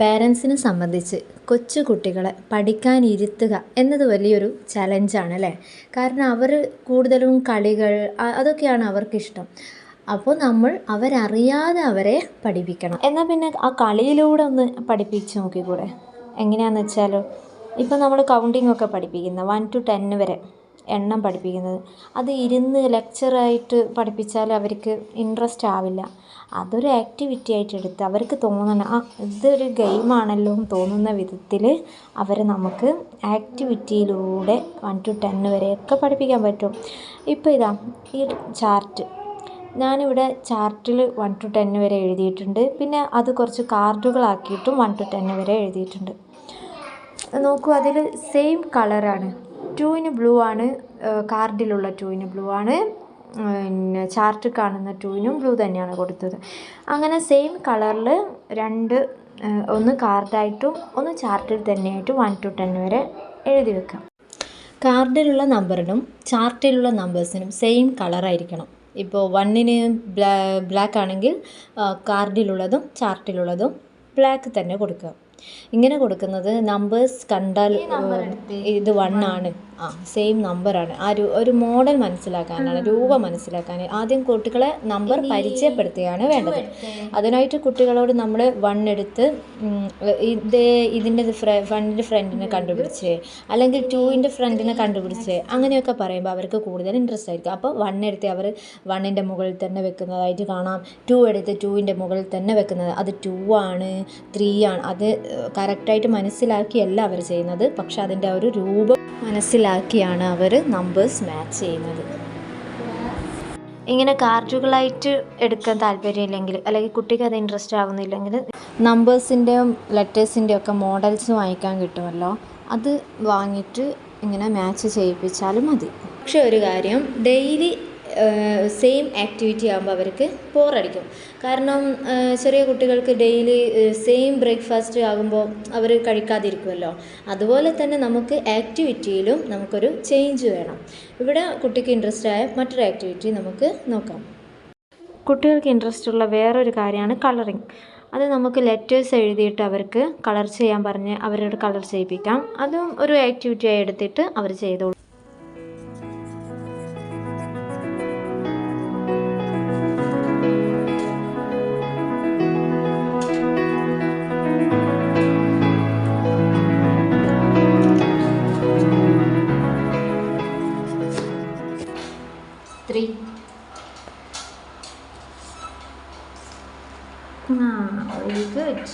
പേരൻസിനെ സംബന്ധിച്ച് കൊച്ചു കുട്ടികളെ പഠിക്കാനിരുത്തുക എന്നത് വലിയൊരു ചലഞ്ചാണ് അല്ലേ? കാരണം അവർ കൂടുതലും കളികൾ അതൊക്കെയാണ് അവർക്കിഷ്ടം. അപ്പോൾ നമ്മൾ അവരറിയാതെ അവരെ പഠിപ്പിക്കണം. എന്നാൽ പിന്നെ ആ കളിയിലൂടെ ഒന്ന് പഠിപ്പിച്ച് നോക്കിക്കൂടെ? എങ്ങനെയാണെന്ന് വെച്ചാലോ? ഇപ്പം നമ്മൾ കൗണ്ടിങ് ഒക്കെ പഠിപ്പിക്കുന്ന വൺ ടു ടെന്ന് വരെ. എണ്ണം പഠിപ്പിക്കുന്നത്. അത് ഇരുന്ന് ലെക്ചറായിട്ട് പഠിപ്പിച്ചാൽ അവർക്ക് ഇൻട്രസ്റ്റ് ആവില്ല. അതൊരു ആക്ടിവിറ്റി ആയിട്ട് എടുത്ത് അവർക്ക് തോന്നണം ആ ഇതൊരു ഗെയിമാണല്ലോ എന്ന് തോന്നുന്ന വിധത്തിൽ അവരെ നമുക്ക് ആക്ടിവിറ്റിയിലൂടെ വൺ ടു ടെൻ വരെയൊക്കെ പഠിപ്പിക്കാൻ പറ്റും. ഇപ്പോൾ ഇതാ ഈ ചാർട്ട് ഞാനിവിടെ ചാർട്ടിൽ വൺ ടു ടെൻ വരെ എഴുതിയിട്ടുണ്ട്. പിന്നെ അത് കുറച്ച് കാർഡുകളാക്കിയിട്ടും വൺ ടു ടെൻ വരെ എഴുതിയിട്ടുണ്ട്. നോക്കൂ അതിൽ സെയിം കളറാണ് ടൂവിന് ബ്ലൂ ആണ് കാർഡിലുള്ള ടൂവിന് ബ്ലൂ ആണ് പിന്നെ ചാർട്ടിൽ കാണുന്ന ടൂവിനും ബ്ലൂ തന്നെയാണ് കൊടുത്തത്. അങ്ങനെ സെയിം കളറിൽ രണ്ട് ഒന്ന് കാർഡായിട്ടും ഒന്ന് ചാർട്ടിൽ തന്നെയായിട്ടും വൺ ടു ടെൻ വരെ എഴുതി വെക്കാം. കാർഡിലുള്ള നമ്പറിനും ചാർട്ടിലുള്ള നമ്പേഴ്സിനും സെയിം കളറായിരിക്കണം. ഇപ്പോൾ വണ്ണിന് ബ്ലാ ബ്ലാക്ക് ആണെങ്കിൽ കാർഡിലുള്ളതും ചാർട്ടിലുള്ളതും ബ്ലാക്ക് തന്നെ കൊടുക്കുക. ഇങ്ങനെ കൊടുക്കുന്നത് നമ്പേഴ്സ് കണ്ടാൽ ഇത് വൺ ആണ്. ആ സെയിം നമ്പറാണ് ആ ഒരു മോഡൽ മനസ്സിലാക്കാനാണ് രൂപ മനസ്സിലാക്കാൻ ആദ്യം കുട്ടികളെ നമ്പർ പരിചയപ്പെടുത്തുകയാണ് വേണ്ടത്. അതിനായിട്ട് കുട്ടികളോട് നമ്മൾ വൺ എടുത്ത് ഇത് ഇതേ ഇതിന്റെ ഫ്രണ്ടിന്റെ ഫ്രണ്ടിനെ കണ്ടുപിടിച്ച് അല്ലെങ്കിൽ ടൂവിന്റെ ഫ്രണ്ടിനെ കണ്ടുപിടിച്ച് അങ്ങനെയൊക്കെ പറയുമ്പോൾ അവർക്ക് കൂടുതൽ ഇൻട്രസ്റ്റ് ആയിരിക്കും. അപ്പോൾ വൺ എടുത്ത് അവർ വണ്ണിന്റെ മുകളിൽ തന്നെ വെക്കുന്നതായിട്ട് കാണാം. ടു എടുത്ത് ടൂവിന്റെ മുകളിൽ തന്നെ വെക്കുന്നത്. അത് ടു ആണ് ത്രീ ആണ്. അത് കറക്റ്റായിട്ട് മനസ്സിലാക്കിയല്ല അവർ ചെയ്യുന്നത്. പക്ഷെ അതിന്റെ ആ ഒരു രൂപം മനസ്സിലാക്കിയാണ് അവർ നമ്പേഴ്സ് മാച്ച് ചെയ്യുന്നത്. ഇങ്ങനെ കാർഡുകളായിട്ട് എടുക്കാൻ താല്പര്യമില്ലെങ്കിൽ അല്ലെങ്കിൽ കുട്ടിക്ക് അത് ഇൻട്രസ്റ്റ് ആവുന്നില്ലെങ്കിൽ നമ്പേഴ്സിന്റെയും ലെറ്റേഴ്സിന്റെയും ഒക്കെ മോഡൽസ് വാങ്ങിക്കാൻ കിട്ടുമല്ലോ. അത് വാങ്ങിയിട്ട് ഇങ്ങനെ മാച്ച് ചെയ്യിപ്പിച്ചാലും മതി. പക്ഷെ ഒരു കാര്യം ഡെയിലി സെയിം ആക്ടിവിറ്റി ആകുമ്പോൾ അവർക്ക് ബോറടിക്കും കാരണം ചെറിയ കുട്ടികൾക്ക് ഡെയിലി സെയിം ബ്രേക്ക്ഫാസ്റ്റ് ആകുമ്പോൾ അവർ കഴിക്കാതിരിക്കുമല്ലോ അതുപോലെ തന്നെ നമുക്ക് ആക്ടിവിറ്റിയിലും നമുക്കൊരു ചേഞ്ച് വേണം. ഇവിടെ കുട്ടിക്ക് ഇൻട്രസ്റ്റ് ആയ മറ്റൊരു ആക്ടിവിറ്റി നമുക്ക് നോക്കാം. കുട്ടികൾക്ക് ഇൻട്രസ്റ്റ് ഉള്ള വേറൊരു കാര്യമാണ് കളറിങ് അത് നമുക്ക് ലെറ്റേഴ്സ് എഴുതിയിട്ട് അവർക്ക് കളർ ചെയ്യാൻ പറഞ്ഞ് അവരോട് കളർ ചെയ്യിപ്പിക്കാം. അതും ഒരു ആക്ടിവിറ്റി ആയി എടുത്തിട്ട് അവർ ചെയ്തോളും. Hmm, now, very good.